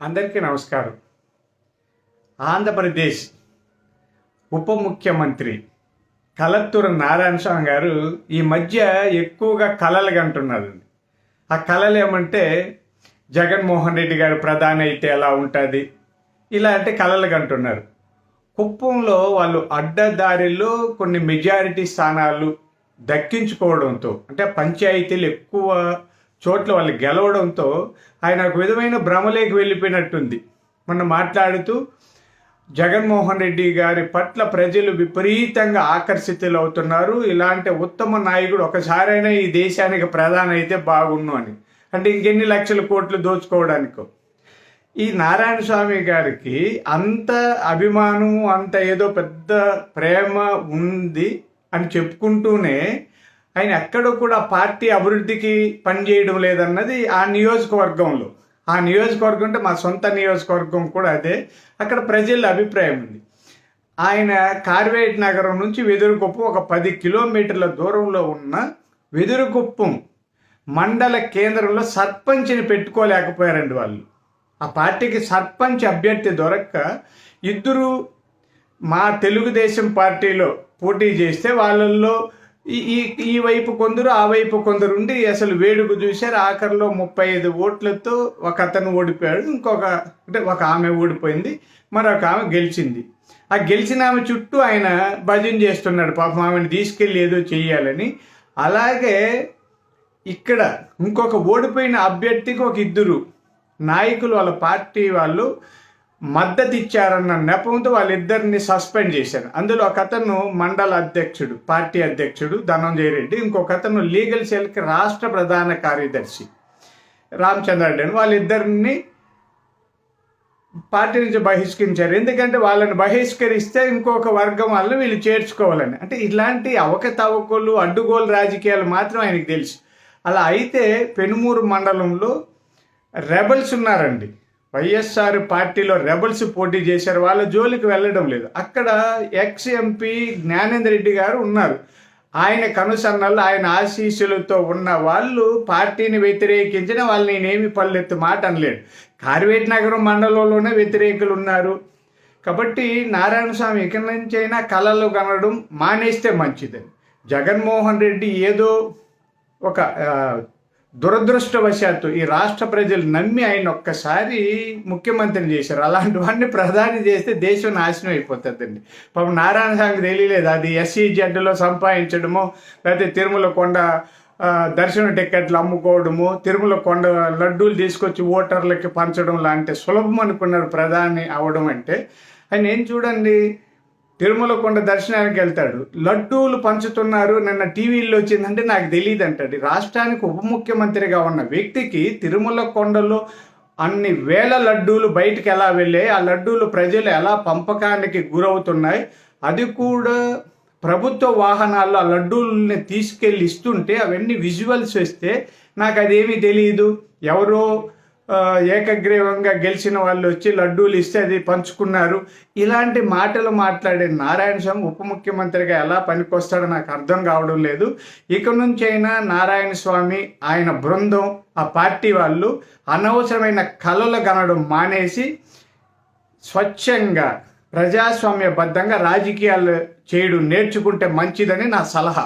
అందరికీ నమస్కారం. ఆంధ్రప్రదేశ్ ఉప ముఖ్యమంత్రి కలత్తూరు నారాయణ స్వామి గారు ఈ మధ్య ఎక్కువగా కలలు అంటున్నారు. ఆ కళలు ఏమంటే జగన్మోహన్ రెడ్డి గారు ప్రధాని అయితే ఎలా ఉంటుంది? ఇలా అంటే కళలు అంటున్నారు. కుప్పంలో వాళ్ళు అడ్డదారిలో కొన్ని మెజారిటీ స్థానాలు దక్కించుకోవడంతో అంటే పంచాయతీలు ఎక్కువ చోట్ల వాళ్ళు గెలవడంతో ఆయన ఒక విధమైన భ్రమలేకి వెళ్ళిపోయినట్టుంది. మొన్న మాట్లాడుతూ జగన్మోహన్ రెడ్డి గారి పట్ల ప్రజలు విపరీతంగా ఆకర్షితులు అవుతున్నారు. ఇలాంటి ఉత్తమ నాయకుడు ఒకసారైనా ఈ దేశానికి ప్రధాన అయితే బాగుండు అని. అంటే ఇంకెన్ని లక్షల కోట్లు దోచుకోవడానికో. ఈ నారాయణ స్వామి గారికి అంత అభిమానం అంత ఏదో పెద్ద ప్రేమ ఉంది అని చెప్పుకుంటూనే ఆయన ఎక్కడ కూడా పార్టీ అభివృద్ధికి పనిచేయడం లేదన్నది ఆ నియోజకవర్గంలో. ఆ నియోజకవర్గం అంటే మా సొంత నియోజకవర్గం కూడా అదే. అక్కడ ప్రజల అభిప్రాయం ఉంది. ఆయన కార్వేట్ నగరం నుంచి వెదురుకుప్పం ఒక పది కిలోమీటర్ల దూరంలో ఉన్న వెదురుకుప్పం మండల కేంద్రంలో సర్పంచ్ని పెట్టుకోలేకపోయారండి వాళ్ళు. ఆ పార్టీకి సర్పంచ్ అభ్యర్థి దొరక్క ఇద్దరు మా తెలుగుదేశం పార్టీలో పోటీ చేస్తే వాళ్ళల్లో ఈ ఈ వైపు కొందరు ఆ వైపు కొందరు ఉండి అసలు వేడుక చూశారు. ఆఖరిలో ముప్పై ఐదు ఓట్లతో ఒక అతను ఓడిపోయాడు. ఇంకొక అంటే ఒక ఆమె ఓడిపోయింది. మరొక ఆమె గెలిచింది. ఆ గెలిచిన ఆమె చుట్టూ ఆయన భజన చేస్తున్నాడు. పాపం ఆమెను తీసుకెళ్ళి ఏదో చెయ్యాలని అలాగే ఇక్కడ ఇంకొక ఓడిపోయిన అభ్యర్థికి ఒక ఇద్దరు నాయకులు వాళ్ళ పార్టీ వాళ్ళు మద్దతు ఇచ్చారన్న నెపంతో వాళ్ళిద్దరిని సస్పెండ్ చేశారు. అందులో ఒక అతను మండల అధ్యక్షుడు పార్టీ అధ్యక్షుడు ధనంజయ రెడ్డి ఇంకొక అతను లీగల్ సెల్కి రాష్ట్ర ప్రధాన కార్యదర్శి రామచంద్రారెడ్డి అని వాళ్ళిద్దరిని పార్టీ నుంచి బహిష్కరించారు. ఎందుకంటే వాళ్ళని బహిష్కరిస్తే ఇంకొక వర్గం వాళ్ళని వీళ్ళు చేర్చుకోవాలని. అంటే ఇలాంటి అవకతవకలు అడ్డుగోలు రాజకీయాలు మాత్రం ఆయనకు తెలుసు. అలా అయితే పెనుమూరు మండలంలో రెబల్స్ ఉన్నారండి. వైఎస్ఆర్ పార్టీలో రెబల్స్ పోటీ చేశారు. వాళ్ళ జోలికి వెళ్ళడం లేదు. అక్కడ ఎక్స్ ఎంపీ జ్ఞానేంద్ర రెడ్డి గారు ఉన్నారు. ఆయన కనుసన్నలు ఆయన ఆశీస్సులతో ఉన్న వాళ్ళు పార్టీని వ్యతిరేకించిన వాళ్ళు నేనేమి పల్లెత్తు మాట అనలేడు. కార్వేట్ నగరం మండలంలోనే వ్యతిరేకులు ఉన్నారు. కాబట్టి నారాయణ స్వామి ఇక్కడి నుంచైనా కళలు కనడం మానేస్తే మంచిదని జగన్మోహన్ రెడ్డి ఏదో ఒక దురదృష్టవశాత్తు ఈ రాష్ట్ర ప్రజలు నమ్మి ఆయన ఒక్కసారి ముఖ్యమంత్రిని చేశారు. అలాంటి వాడిని ప్రధాని చేస్తే దేశం నాశనం అయిపోతుందండి. పాపం నారాయణ స్వామికి తెలియలేదు. అది ఎస్సీ జెడ్లో సంపాదించడము లేకపోతే తిరుమల కొండ దర్శన టికెట్లు అమ్ముకోవడము తిరుమల కొండ లడ్డూలు తీసుకొచ్చి ఓటర్లకి పంచడం లాంటి సులభం అనుకున్నారు ప్రధాని అవడం అంటే. ఆయన ఏం చూడండి తిరుమల కొండ దర్శనానికి వెళ్తాడు. లడ్డూలు పంచుతున్నారు నిన్న టీవీలో వచ్చిందంటే నాకు తెలియదు అంటాడు రాష్ట్రానికి ఉప ముఖ్యమంత్రిగా ఉన్న వ్యక్తికి తిరుమల కొండలో అన్ని వేల లడ్డూలు బయటికి ఎలా వెళ్ళాయి ఆ లడ్డూలు ప్రజలు ఎలా పంపకానికి గురవుతున్నాయి అది కూడా ప్రభుత్వ వాహనాల్లో ఆ లడ్డూలని తీసుకెళ్ళి ఇస్తుంటే అవన్నీ విజువల్స్ వస్తే నాకు అదేమీ తెలియదు ఎవరో ఏకగ్రీవంగా గెలిచిన వాళ్ళు వచ్చి లడ్డూలు ఇస్తే అది పంచుకున్నారు. ఇలాంటి మాటలు మాట్లాడే నారాయణ స్వామి ఉప ముఖ్యమంత్రిగా ఎలా పనికొస్తాడో నాకు అర్థం కావడం లేదు. ఇక నుంచి అయినా నారాయణ స్వామి ఆయన బృందం ఆ పార్టీ వాళ్ళు అనవసరమైన కళలు కనడం మానేసి స్వచ్ఛంగా ప్రజాస్వామ్యబద్ధంగా రాజకీయాలు చేయడం నేర్చుకుంటే మంచిదని నా సలహా.